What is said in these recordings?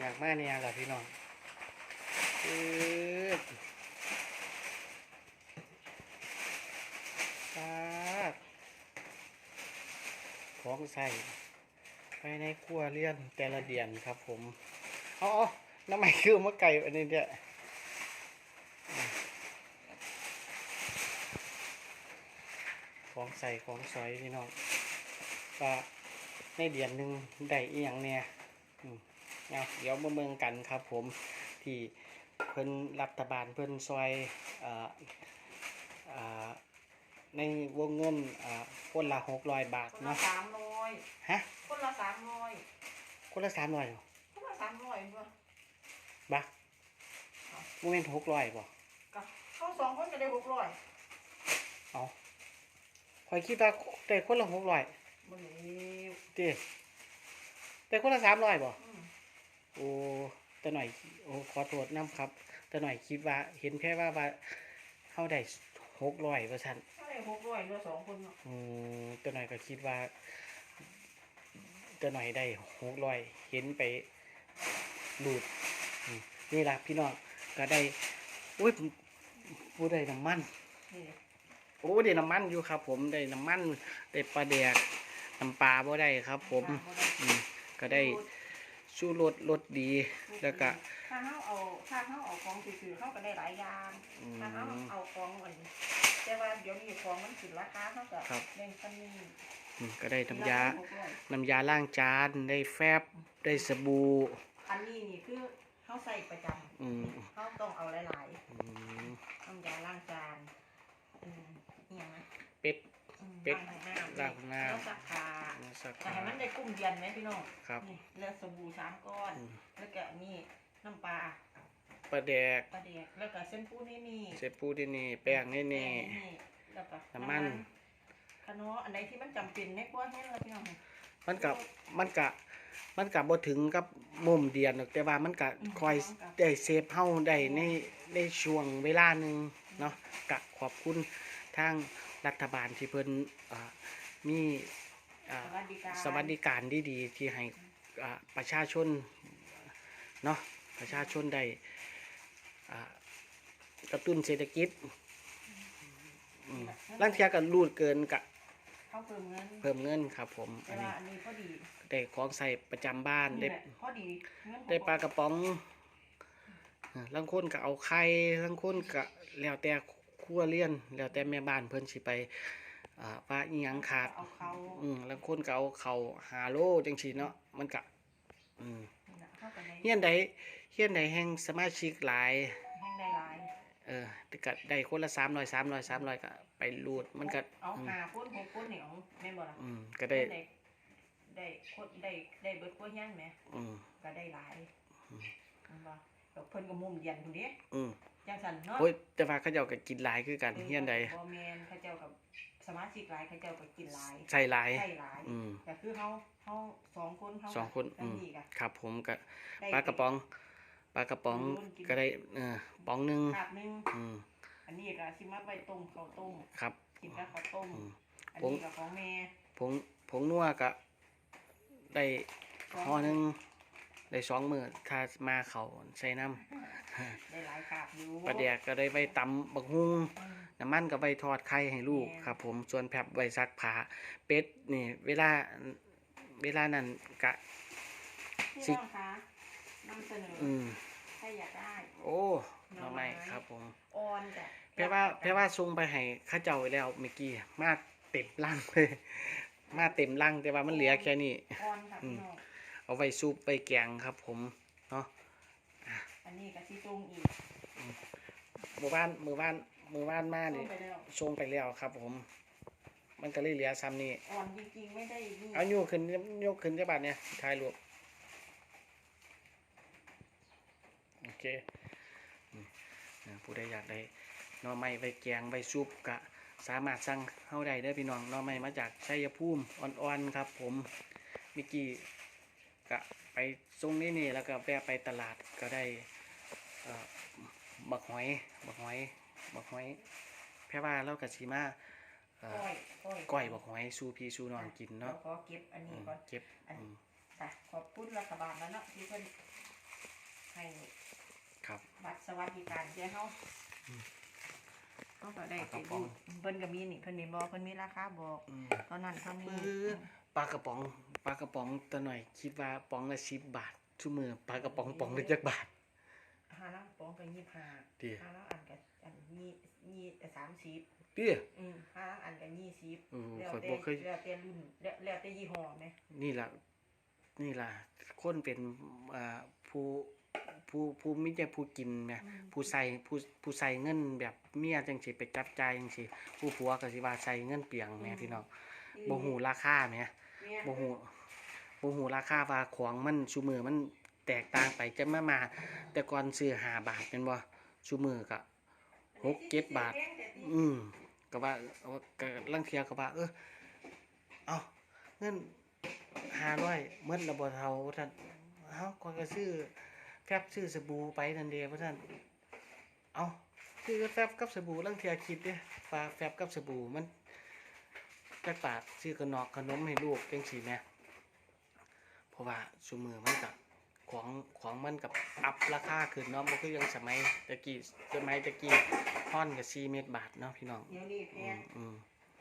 อยากมาเนี่ยล่ะพี่น้องเออปาดของใส่ไปในครัวเรือนแต่ละเดือนครับผมอ๋อน้ำมันคือมะไก่อันนี้เนี่ยของใส่ของสอยพี่น้องก็ในเดือนหนึ่งได้อีหยังเนี่ยอืม เอาเดี๋ยวมาเมืองกันครับผมที่เพิ่นรัฐบาลเพิ่นซอยเอ่ออ่าในวงเงินอ่าคนละหกร้อยบาทคนละเนาะสามร้อยฮะคนละสามร้อยคนละสามร้อยคนละสามร้อยเพื่อบักโมเมนต์หกร้อยบ่กับเขาสองคนก็ได้หกร้อยเอาคอยคิดว่าแต่คนละหกร้อยมันนี้เด้แต่คนละสามร้อยบ่อืม โอ้แต่หน่อยโอ้ขอโทษน้ำครับ แต่หน่อยคิดว่าเห็นแค่ว่าว่าเข้าได้หกร้อยเปอร์เซ็นต์เขาได้หกร้อยเหลือสองคนเนาะอืมตัวหน่อยก็คิดว่าตัวหน่อยได้หกร้อยเห็นไปดูดอืมนี่ล่ะพี่น้องก็ได้อุ้ยผมผู้ได้น้ำมันนี่โอ้ได้น้ำมันอยู่ครับ ผมได้น้ำมันได้ปลาแดกน้ำปลาบ่ได้ครับ ผมบ่ได้อืมก็ได้ สู้รสรสดี แล้วก็ถ้าเขาเอาถ้าเขาเอาของซื้อๆเขาก็ได้หลายอย่างอืมถ้าเขาเอาของอันนี้แต่ว่าเดี๋ยวนี้ของมันขึ้นราคาเขาก็ครับเล่นกันนี่อืมก็ได้น้ำยาหกร้อยน้ำยาล้างจาน ได้แฟบ ได้สบู่ อันนี้นี่คือเขาใส่ประจอืมำเขาต้องเอาหลายอืมๆน้ำยาล้างจาน อืมนี่ยังไงเป็ดอืม เป็ดล้างห้องน้ำล้างห้องน้ำแล้วซักผ้าสักแต่ให้มันได้กุ้งเย็นไหมพี่น้องครับนี่แล้วสบู่สามก้อนอืมแล้วก็นี่น้ำปลาปลาแดกปลาเด็กแล้วก็เส้นปูนี่นี่เสร็จปูที่นี่แป้งนี่นี่แป้งแล้วก็น้ำมันขนมอันใดที่มันจำเป็นในครัวให้เราพี่น้องมันกับมันกะมันกะบ่ถึงกับมุมเดียนหรอกแต่ว่ามันกะคอยได้เซฟเฮาได้ในในช่วงเวลาหนึ่งเนาะกะขอบคุณทาง รัฐบาลที่เพิ่นอ่ามีอ่าสวัสดิการสวัสดิการดีๆที่ให้อ่าประชาชนเนาะประชาชนได้อ่ากระตุ้นเศรษฐกิจอืมลังเทียก็รูดเกินกะเขาเพิ่มเงินเพิ่มเงินครับผมแต่อันว่านี้อันนี้พอดีได้ของใส่ประจำบ้านได้ นี่แหละพอดีเงินได้ปลากระป๋องเอ่อลังคนก็เอาไข่ลังคนก็แล้วแต่ ครัวเรียน แล้วแต่แม่บ้านเพิ่นสิไปอ่าว่าอีหยังขาด เอาเขาอืมลังคนก็เอาเข้าวหาโลจังซี่เนาะมันก็อืมนี่น่ะเข้าไปในเฮียนใดเฮียนใดแห่งสมาชิกหลาย แห้งได้หลายเออก็ได้คนละ300 300 300ก็ไปรูดมันก็เอาอืมหาคนหกคนนี่เอาแม่นบ่ล่ะอืมก็ได้ ได้ได้คนได้ได้เบิดกว่าย่างแหมอืมก็ได้หลายอืม แม่นบ่ ดอกเพิ่นก็มุมเย็นพุ่นเด้อืมจังซั่นเนาะโอ้ยแต่ว่าเขาเจ้าก็กินหลายคือกันเฮียนใดบ่แม่นเขาเจ้ากับสมาชิกหลายเขาเจ้าก็กินหลายใส่หลาย ใช่หลายอืมแต่คือเฮาเฮาสองคนเฮาสองคนได้อืมอีกอะครับผมก็ได้ ปลากระป๋องปลากระป๋องรุ่นกินก็ได้เออป๋องหนึ่งขาดหนึงอืมอันนี้ก็สิมาไว้ต้มข้าวต้มครับ กินกับข้าวต้ม อืม อันผมนี้ก็ของแม่ผงผงนัวก็ได้ห่อหนึ่ง ได้สองมือถ้ามาเขาใส่น้ได้หลายขาบอยู่ำปลาแดกก็ได้ไปตำบักฮุงอืมน้ำมันก็ไปทอดไข่ให้ลูกแม่ครับ ผมส่วนแผบไว้ซักผ้าเป็ดนี่เวลาเวลานั้นกะพี่สิน้องคะนำเสนออืมถ้าอยากได้ โอ้หน่ทำอไมไม้ครับผมออนจ้ะแปลว่าแปลว่าส่งไปให้เข้าเจ้าไว้แล้วเมื่อกี้มาเต็มลังเลยมาเต็มลังแต่ว่ามันเหลือแค่นี้ออนค่ะอืพี่มน้อง เอาไว้ซุปไปแกงครับ ผมเนาะอันนี้ก็สิตรงอีกหมู่บ้านหมู่บ้านหมู่บ้านมาต้นี่มไปแล้วส่งไปแล้วครับ ผม มันก็เลยเหลือซ้ำนี่อ่อนจริงๆไม่ได้นี่เอาโยกขึ้นโยกขึ้นจะบาดเนี่ยถ่ายรูปโอเคอืมนะผู้ใดอยากได้หน่อไม้ไปแกงไปซุปกะ สามารถสั่งเข้าได้เด้อพี่น้องหน่อไม้มาจากชัยภูมิอ่อนๆครับ ผมเมื่อกี้ กะไปส่งนี่นี่แล้วก็แวะไปตลาดก็ได้เอ่อบักหอยบักหอยบักหอยแพ่ว่าเรากะสีมาเอ่อก้อยก้อยก้อยบักหอยสู่พี่สู่น้องกินเนาะดี๋ยวขอเก็บอันอืนี้มก่อนเก็บอันอืมค่ะขอบคุณรัฐบาลแล้วเนาะที่เพิ่นให้ครับบัตรสวัสดิการแก่เฮาอืมเขาก็ได้ปลากไประป๋ดูองเพิ่นก็มีนี่เพิ่นนี่บอกเพิ่นมีราคาบอกอืมตอนนั้นเท่านี้เออ ปลากระป๋องปลากระป๋องตัวหน่อย คิดว่าป๋องละสิบบาทชั่วมือปลากระป๋องป๋องละจักบาทหาล้างปองก็ยี่สิบห้าดีหาล้างอันก็อันยี่ยี่สามสิบเตี้ยอืมหาล้างอันก็ยี่สิบเออแล้วข่อยแต่บ่เคยแล้วแต่รุ่นแล้วแล้วแต่ยี่ห้อไหมนี่ล่ะนี่ล่ะคนเป็นอ่าผู้ผู้ผู้มิจะผู้กินแหมผู้ใส่ผู้ผู้ใส่เงินแบบเมียจังสิไปจับจ่ายจังสิผู้ผัวก็สิว่าใส่เงินเปียงแหม่พี่น้องบ่ฮู้ราคาแหมเนี่ยบ่ฮู้บ่ฮู้ราคาว่าของมันซุมื้อมันแตกต่างไปจะมามา แต่ก่อนซื้อ5บาทแม่นบ่ซุมื้อก็หกเจ็ดบาท อืมก็ว่าเอาก็ลังเทียก็ว่า เออเอาเงินห้าร้อยเมื่อระบเทาท่านเฮาก็ก็ซื้อแฟบซื้อสบู่ไปนั่นเดียวท่านเอาซื้อแฟบกับสบู่ลังเทียคิดเด้ฟ้าแฟบกับสบู่มัน จักบาทซื้อขนมขนมให้ลูกจังซี่แหมเพราะว่าซุมือมันก็ของของมันกับอัพราคาขึ้นเนาะบ่คือยังสมัยตะกี้สมัยตะกี้ฮ้อนก็4เม็ดบาทเนาะพี่น้องเดี๋ยวนี้แพอืงอืม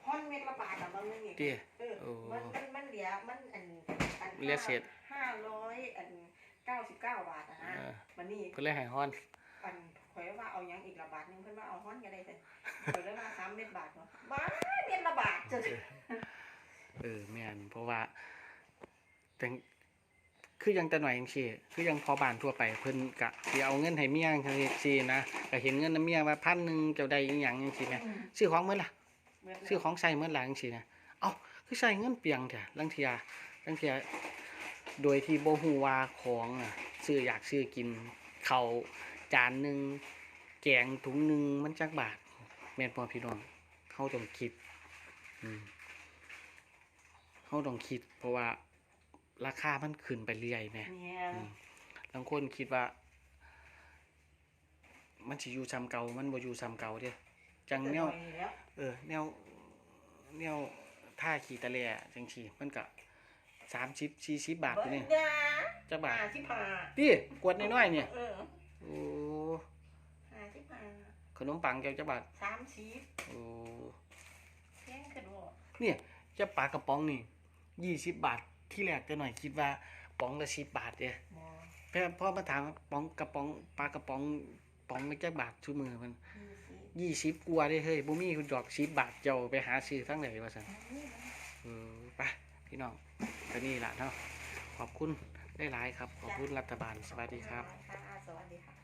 ฮอนเม็ดละบาทอะบางนึงนี่เตี้ยเออโอ้มันมันมันเหลือมันอันอันเหลือเศษห้าร้อยอันเก้าสิบเก้าบาทอะนะมันนี่เพิ่นเลยห้ฮ้อนอัน ข่อยว่าเอาหยังอีกละบาทหนึงเพิ่นว่าเอาฮอนก็ได้แต่ข่อยเลยว่าสามเม็ดบาทเนาะบ้าเม็ดละบาทจะเออแม่นเพราะว่าแต่งคือยังแต่หน่อยจังซี่คือยังพอบ้านทั่วไปเพิ่นกะสิเอาเงินให้เมียจังซี่นะก็เห็นเงินนำเมียว่าพันหนึงเจ้าได้อีหยังจังซี่แหมซื้อของมื้อล่ะ เม็ดละซื้อของใช้มื้อล่ะจังซี่นะ เอ้าคือใช้เงินเปียงแท้ลังเทียลังเทียโดยที่บ่ฮู้ว่าของอะซื้ออยากซื้อกินข้าว จานหนึงแกงถุงหนึงมันจักบาท แม่นบ่พี่น้องเฮาต้องคิดอืมเขาต้องคิด เพราะว่าราคามันขึ้นไปเรื่อยแหม่เนี่ยอืมบางคนคิดว่า มันสิอยู่ซ้ำเก่ามันบ่อยู่ซ้ำเก่าเด้จังแนวเกิดบ่อยแล้วเออ แนว แนวท่าขี่ตะแลจังซี่มันก็30 40บาทอยู่เบิ้นี่งยาจักบาทห้าสิบห้าติกวดน้อยๆเนี่ยเออโอ้ห้าสิบห้าข นมปังแก้วจักบาทสามสิบโอ้แพงขึ้นบ่เนี่ยจะปลากระป๋องนี่20บาทที่แรกจะหน่อยคิดว่าป๋องละ10บาทเด้บ่แพ่พ่อมาถามว่าป๋องกระป๋องปลากระป๋องป๋องไม่จักบาทชูมือมันยี่สิบยี่สิบกว่าได้เฮ้ยบ่มีคุณดอกสิบบาทเจ้าไปหาซื้อทั้งไหนวะสัน อันนี้มันเออไปพี่น้องก็นี่ล่ะเนาะขอบคุณได้หลายๆครับ ขอบคุณรัฐบาลสวัสดีครับค่ะสวัสดีค่ะ